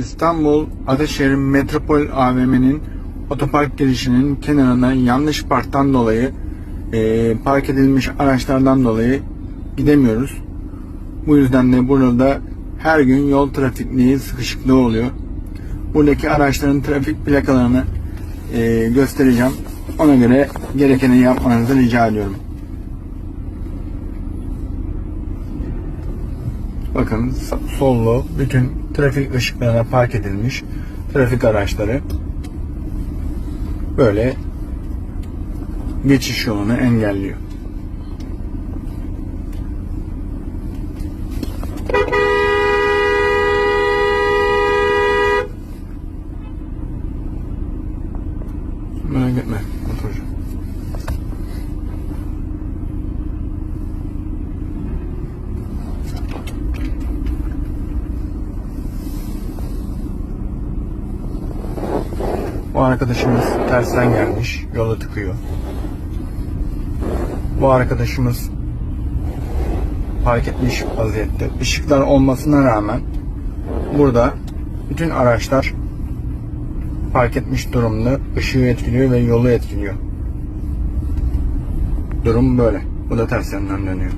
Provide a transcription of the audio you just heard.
İstanbul Ataşehir Metropol AVM'nin otopark girişinin kenarına yanlış parktan dolayı eee, park edilmiş araçlardan dolayı gidemiyoruz. Bu yüzden de burada her gün yol trafikliği sıkışıklığı oluyor. Buradaki araçların trafik plakalarını eee, göstereceğim. Ona göre gerekeni yapmanızı rica ediyorum. Bakın sollu bütün trafik ışıklarına park edilmiş trafik araçları böyle geçiş yolunu engelliyor. Merak etme, oturacağım. Bu arkadaşımız tersten gelmiş, yolu tıkıyor. Bu arkadaşımız park etmiş vaziyette. Işıklar olmasına rağmen burada bütün araçlar park etmiş durumda. Işığı etkiliyor ve yolu etkiliyor. Durum böyle. Bu da ters yandan dönüyor.